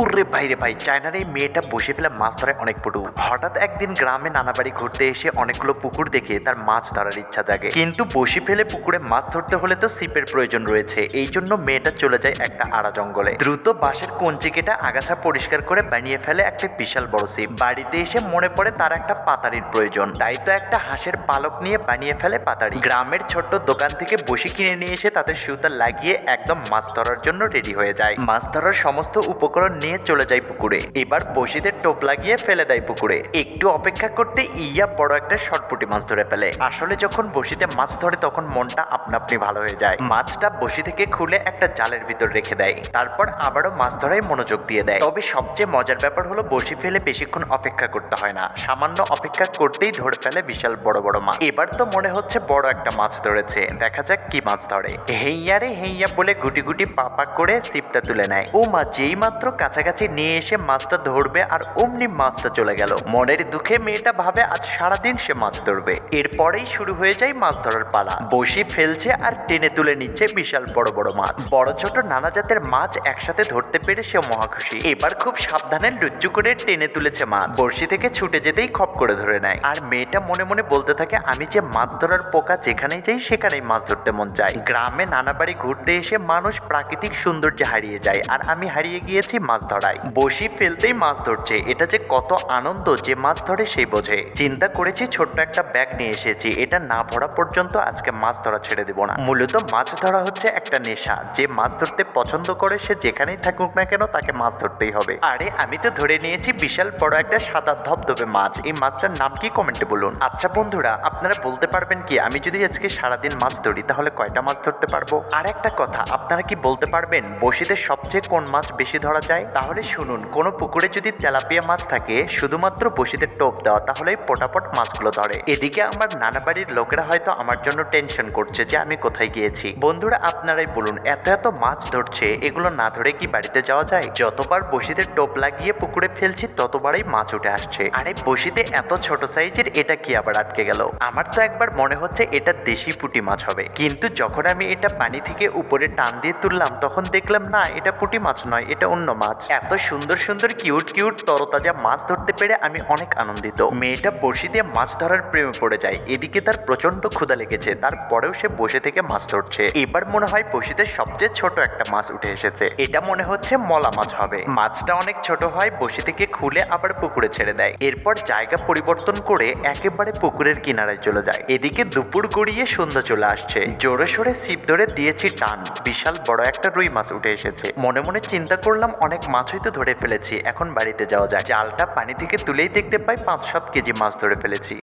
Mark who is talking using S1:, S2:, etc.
S1: উর্রে ভাইরে ভাই, চায়নার এই মেয়েটা বসে ফেলে মাছ ধরে অনেক পটু। হঠাৎ একদিন গ্রামে নানা বাড়ি ঘুরতে এসে অনেকগুলো পুকুর দেখে তার মাছ ধরার ইচ্ছা জাগে। কিন্তু বসি ফেলে পুকুরে মাছ ধরতে হলে তো সিপের প্রয়োজন রয়েছে। এই জন্য মেয়েটা চলে যায় একটা আড়া জঙ্গলে। দ্রুত বাঁশের কঞ্চি কেটে আগাছা পরিষ্কার করে বানিয়ে ফেলে একটা বিশাল বড় সিপ বাড়িতে এসে মনে পড়ে তার একটা পাতারির প্রয়োজন। তাই তো একটা হাঁসের পালক নিয়ে বানিয়ে ফেলে পাতারি। গ্রামের ছোট্ট দোকান থেকে বসি কিনে নিয়ে এসে তাদের সুতা লাগিয়ে একদম মাছ ধরার জন্য রেডি হয়ে যায়। মাছ ধরার সমস্ত উপকরণ নিয়ে চলে যায় পুকুরে। এবার বসিদের টোপ লাগিয়ে ফেলে দেয় পুকুরে। একটু অপেক্ষা করতে ইয়া বড় একটা শটপুটি মাছ ধরে ফেলে। আসলে যখন বসিতে মাছ ধরে, তখন মনটা আপনা ভালো হয়ে যায়। মাছটা বসি থেকে খুলে একটা জালের ভিতর রেখে দেয়। তারপর আবারও মাছ ধরায় মনোযোগ দিয়ে দেয়। তবে সবচেয়ে মজার ব্যাপার হলো, বসি ফেলে বেশিক্ষণ অপেক্ষা করতে হয় না। সামান্য অপেক্ষা করতেই ধরে ফেলে বিশাল বড় বড় মাছ। এবার তো মনে হচ্ছে বড় একটা মাছ ধরেছে। দেখা যাক কি মাছ ধরে। হেইয়া রে হেইয়া বলে গুটি গুটি পাপা করে সিপটা তুলে নেয়। ও মা যেই মাত্র কাছাকাছি নিয়ে এসে মাছটা ধরবে আর অমনি মাছটা চলে গেল। মনের দুঃখে মেয়েটা ভাবে আজ সারাদিন সে মাছ ধরবে। এরপরেই শুরু হয়ে যায় মাছ ধরার পালা। বসি ফেলছে আর টেনে তুলে নিচ্ছে বিশাল বড় বড় মাছ। বড় ছোট নানা জাতের মাছ একসাথে ধরতে পেরে সে মহাখুশি এবার খুব সাবধানে লুচ্চু করে টেনে তুলেছে মাছ। বড়শি থেকে ছুটে যেতেই খপ করে ধরে নেয়। আর মেয়েটা মনে মনে বলতে থাকে, আমি যে মাছ ধরার পোকা যেখানেই যাই, সেখানেই মাছ ধরতে মন চায়। গ্রামে নানা বাড়ি ঘুরতে এসে মানুষ প্রাকৃতিক সৌন্দর্যে হারিয়ে যায়। আর আমি হারিয়ে গিয়েছি মাছ ধরায়। বসি ফেলতেই মাছ ধরছে। এটা যে কত আনন্দ যে মাছ ধরে সেই বোঝে। চিন্তা করেছি, ছোট্ট একটা ব্যাগ নিয়ে এসেছি। এটা না ভরা পর্যন্ত আজকে মাছ ধরা ছেড়ে দেব না। মূলত মাছ ধরা হচ্ছে একটা নেশা। যে মাছ ধরতে পছন্দ করে, সে যেখানেই থাকুক না কেন তাকে মাছ ধরতেই হবে। আরে, আমি তো ধরে নিয়েছি বিশাল বড় একটা সাদা ধবধবে মাছ। এই মাছটার নাম কি কমেন্টে বলুন? আচ্ছা বন্ধুরা, আপনারা বলতে পারবেন কি, আমি যদি আজকে সারাদিন মাছ ধরি, তাহলে কয়টা মাছ ধরতে পারব? আর একটা কথা, আপনারা কি বলতে পারবেন, বসিতে সবচেয়ে কোন মাছ বেশি ধরা যায়? তাহলে শুনুন, কোনো পুকুরে যদি তেলাপিয়া মাছ থাকে, শুধুমাত্র বসিতে টোপ দেওয়া তাহলেই পটাপট মাছগুলো ধরে। এদিকে আমার নানা বাড়ির লোকেরা হয়তো আমার জন্য টেনশন করছে যে আমি কোথায় গিয়েছি। বন্ধুরা, আপনারাই বলুন, এত এত মাছ ধরছে, এগুলো না ধরে কি বাড়িতে যাওয়া যায়? যতবার বসিতে টোপ লাগিয়ে পুকুরে ফেলছি, ততবারই মাছ উঠে আসছে। আরে, বসিতে এত ছোট সাইজের, এটা কি আবার আটকে গেল? আমার তো একবার মনে হচ্ছে এটা দেশি পুঁটি মাছ হবে। কিন্তু যখন আমি এটা পানি থেকে উপরে টান দিয়ে তুললাম, তখন দেখলাম, না, এটা পুঁটি মাছ নয়, এটা অন্য মাছ। এত সুন্দর সুন্দর কিউট কিউট তরতাজা মাছ ধরতে পেরে আমি অনেক আনন্দিত। মেয়েটা বসি দিয়ে মাছ ধরার প্রেমে পড়ে যায়। এদিকে তার প্রচণ্ড ক্ষুধা লেগেছে। তারপরেও সে বসে থেকে মাছ ধরছে। এবার মনে হয় বসিতে সবচেয়ে ছোট একটা মাছ উঠে এসেছে। এটা মনে হচ্ছে মলা মাছ হবে। মাছটা অনেক ছোট হয়, বসি থেকে খুলে আবার পুকুরে ছেড়ে দেয়। এরপর জায়গা পরিবর্তন করে একেবারে পুকুরের কিনারায় চলে যায়। এদিকে দুপুর গড়িয়ে সন্ধ্যা চলে আসছে। জোরে সোরে ছিপ ধরে দিয়েছি টান। বিশাল বড় একটা রুই মাছ উঠে এসেছে। মনে মনে চিন্তা করলাম, অনেক মাছ তো ধরে ফেলেছি, এখন বাড়িতে যাওয়া যায় জালটা পানি থেকে তুলেই দেখতে পাই, পাঁচ সাত কেজি মাছ ধরে ফেলেছি।